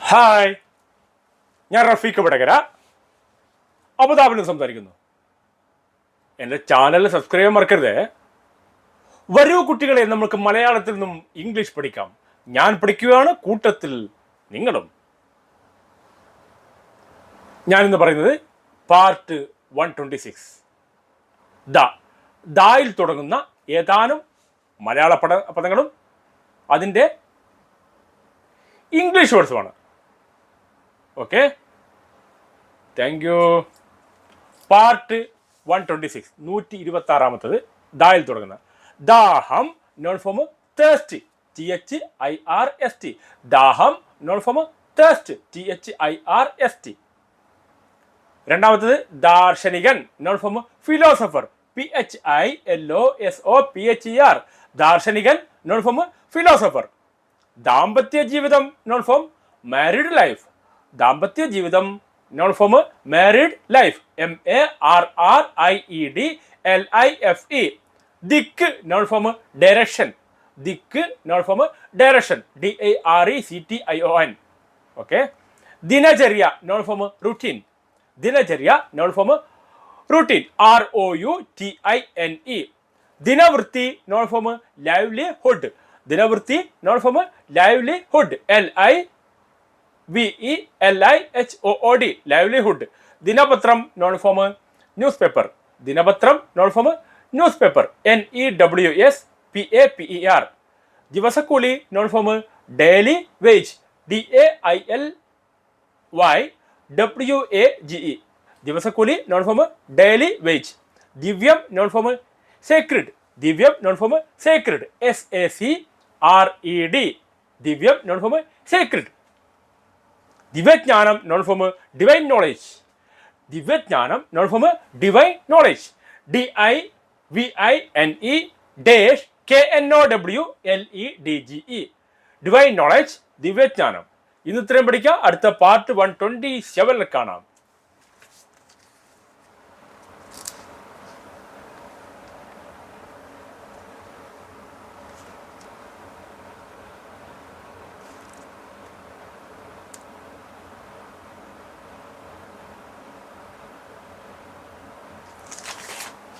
Hi. ഞാൻ റഫീഖ് വടകര. അബുദാബിൽ നിന്ന് സംസാരിക്കുന്നു. എന്റെ ചാനൽ സബ്സ്ക്രൈബ് മറക്കരുത്. വരൂ കുട്ടികളെ നമുക്ക് മലയാളത്തിൽ നിന്നും ഇംഗ്ലീഷ് പഠിക്കാം. ഞാൻ പഠിക്കുകയാണ് കൂട്ടത്തിൽ നിങ്ങളും. ഞാനിന്ന് പറയുന്നത് പാർട്ട് വൺ ട്വന്റി സിക്സ് ദ ദായിൽ തുടങ്ങുന്ന ഏതാനും മലയാള പദ പദങ്ങളും അതിന്റെ English വേർഡ്സുമാണ് okay thank you part one twenty six നൂറ്റി ഇരുപത്തി ആറാമത്തത് ദായിൽ തുടങ്ങുന്ന. ദാഹം noun form thirst T H I R S T ദാഹം noun form thirst T H I R S T രണ്ടാമത്തത് ദാർശനികൻ noun form philosopher P H I L O S O P H E R ദാർശനികൻ noun form philosopher ദാമ്പത്യ ജീവിതം noun form married life ദാമ്പത്യ ജീവിതം noun form married life M A R R I E D L I F E ദിക്ക് noun form direction ദിക്ക് noun form direction D I R E C T I O N okay ദിനചര്യ noun form routine ദിനചര്യ noun form routine R O U T I N E ദിനവൃത്തി noun form livelihood ദിനവൃത്തി noun form livelihood L I V E L I H O O D livelihood ദിനപത്രം noun form newspaper ദിനപത്രം noun form newspaper N E W S P A P E R ദിവസക്കൂലി noun form daily wage D A I L Y W A G E ദിവസക്കൂലി noun form daily wage ദിവ്യം noun form sacred Divyam noun form sacred S A C R E D Divyam noun form sacred ദിവ്യജ്ഞാനം noun form divine knowledge ദിവ്യജ്ഞാനം noun form divine knowledge D I V I N E dash K N O W L E D G E divine knowledge ദിവ്യജ്ഞാനം ഇന്ന് ഇത്രയും പഠിക്കാം. അടുത്ത part one twenty സെവനിൽ കാണാം.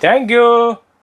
Thank you